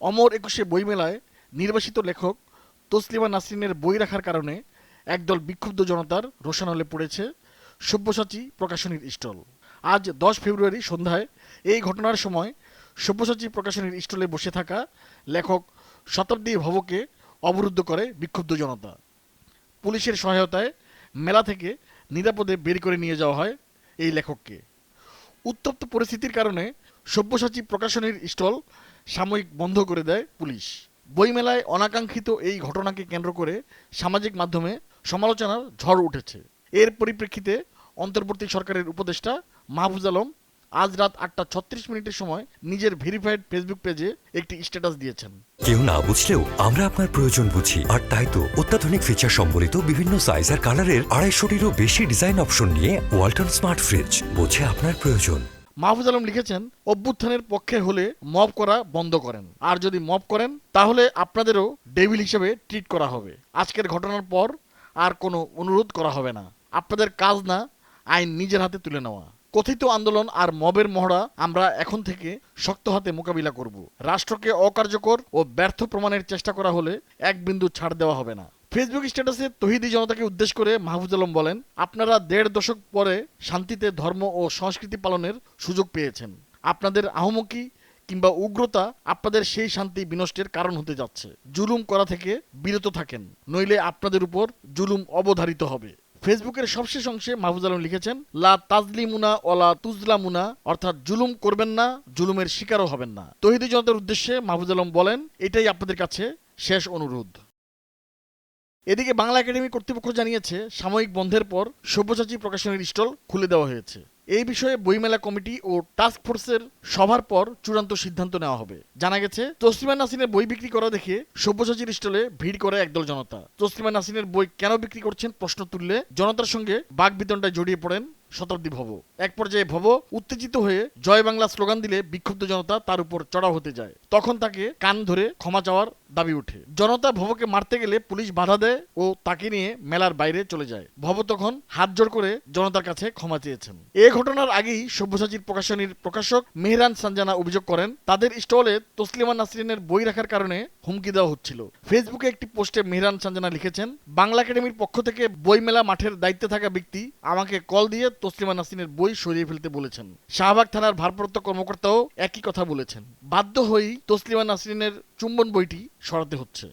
অমর একুশে বইমেলায় নির্বাসিত লেখক তসলিমা নাসরিনের বই রাখার কারণে একদল বিক্ষুব্ধ জনতার রোশানলে পড়েছে সব্যসাচী প্রকাশনীর স্টল। আজ দশ ফেব্রুয়ারি সন্ধ্যায় এই ঘটনার সময় সব্যসাচী প্রকাশনীর স্টলে বসে থাকা লেখক শতাব্দী ভবকে অবরুদ্ধ করে বিক্ষুব্ধ জনতা। পুলিশের সহায়তায় মেলা থেকে নিরাপদে বের করে নিয়ে যাওয়া হয় এই লেখককে। উত্তপ্ত পরিস্থিতির কারণে সব্যসাচী প্রকাশনীর স্টল সাময়িক বন্ধ করে দেয় পুলিশ। বইমেলায় অনাকাঙ্ক্ষিত এই ঘটনাকে কেন্দ্র করে সামাজিক মাধ্যমে সমালোচনার ঝড় উঠেছে। এর পরিপ্রেক্ষিতে অন্তর্বর্তী সরকারের উপদেষ্টা মাহফুজ আলম আজ রাত আটটা ছত্রিশ মিনিটের সময় নিজের ভেরিফাইড ফেসবুক পেজে একটি স্ট্যাটাস দিয়েছেন। কেউ না বুঝলেও আমরা আপনার প্রয়োজন বুঝি। আর তাই তো অত্যাধুনিক ফিচার সম্বলিত বিভিন্ন সাইজ আর কালারের আড়াইশোটিরও বেশি ডিজাইন অপশন নিয়ে ওয়ালটন স্মার্ট ফ্রিজ বোঝে আপনার প্রয়োজন। মাহফুজ আলম লিখেছেন, অভ্যুত্থানের পক্ষে হলে মব করা বন্ধ করেন। আর যদি মব করেন, তাহলে আপনাদেরও ডেভিল হিসেবে ট্রিট করা হবে। আজকের ঘটনার পর আর কোনো অনুরোধ করা হবে না। আপনাদের কাজ না, আইন নিজের হাতে তুলে নেওয়া। কথিত আন্দোলন আর মবের মহড়া আমরা এখন থেকে শক্ত হাতে মোকাবিলা করব। রাষ্ট্রকে অকার্যকর ও ব্যর্থ প্রমাণের চেষ্টা করা হলে এক বিন্দু ছাড় দেওয়া হবে না। ফেসবুক স্ট্যাটাসে তহিদি জনতাকে উদ্দেশ্য করে মাহফুজ আলম বলেন, আপনারা দেড় দশক পরে শান্তিতে ধর্ম ও সংস্কৃতি পালনের সুযোগ পেয়েছেন। আপনাদের আহমকি কিংবা উগ্রতা আপনাদের সেই শান্তি বিনষ্টের কারণ হতে যাচ্ছে। জুলুম করা থেকে বিরত থাকেন, নইলে আপনাদের উপর জুলুম অবধারিত হবে। ফেসবুকের সবশেষ অংশে মাহফুজ আলম লিখেছেন, লা তাজলিমুনা ওলা তুজলামুনা, অর্থাৎ জুলুম করবেন না, জুলুমের শিকারও হবেন না। তহিদি জনতার উদ্দেশ্যে মাহফুজ আলম বলেন, এটাই আপনাদের কাছে শেষ অনুরোধ। এদিকে বাংলা একাডেমি কর্তৃপক্ষ জানিয়েছে, সাময়িক বন্ধের পর সব্যসাচী প্রকাশনের স্টল খুলে দেওয়া হয়েছে। এই বিষয়ে বইমেলা কমিটি ও টাস্ক ফোর্সের সভার পর চূড়ান্ত সিদ্ধান্ত নেওয়া হবে। জানা গেছে, তসলিমা নাসিনের বই বিক্রি করা দেখে সব্যসাচীর স্টলে ভিড় করে একদল জনতা। তসলিমা নাসিনের বই কেন বিক্রি করছেন প্রশ্ন তুললে জনতার সঙ্গে বাঘ বিতণ্ডায় জড়িয়ে পড়েন শতাব্দী ভব। এক পর্যায়ে ভব উত্তেজিত হয়ে জয় বাংলা স্লোগান দিলে বিক্ষুব্ধ জনতা তার উপর চড়াও হতে যায়। তখন তাকে কান ধরে ক্ষমা চাওয়ার দাবি ওঠে জনতা ভবকে মারতে গেলে পুলিশ বাধা দেয় ও তাকে নিয়ে মেলার বাইরে চলে যায়। ভব তখন হাত জোড় করে জনতার কাছে ক্ষমা চেয়েছেন। এ ঘটনার আগেই সব্যসাচীর প্রকাশনীর প্রকাশক মেহরান সানজানা অভিযোগ করেন, তাদের স্টলে তসলিমা নাসরিনের বই রাখার কারণে হুমকি দেওয়া হচ্ছিল। ফেসবুকে একটি পোস্টে মেহরান সানজানা লিখেছেন, বাংলা একাডেমির পক্ষ থেকে বইমেলা মাঠের দায়িত্বে থাকা ব্যক্তি আমাকে কল দিয়ে তসলিমা নাসরিনের বই সরিয়ে ফেলতে বলেছেন। শাহবাগ থানার ভারপ্রাপ্ত কর্মকর্তাও একই কথা বলেছেন। বাধ্য হয়েই তসলিমা নাসরিনের চুম্বন বইটি সরাতে হচ্ছে।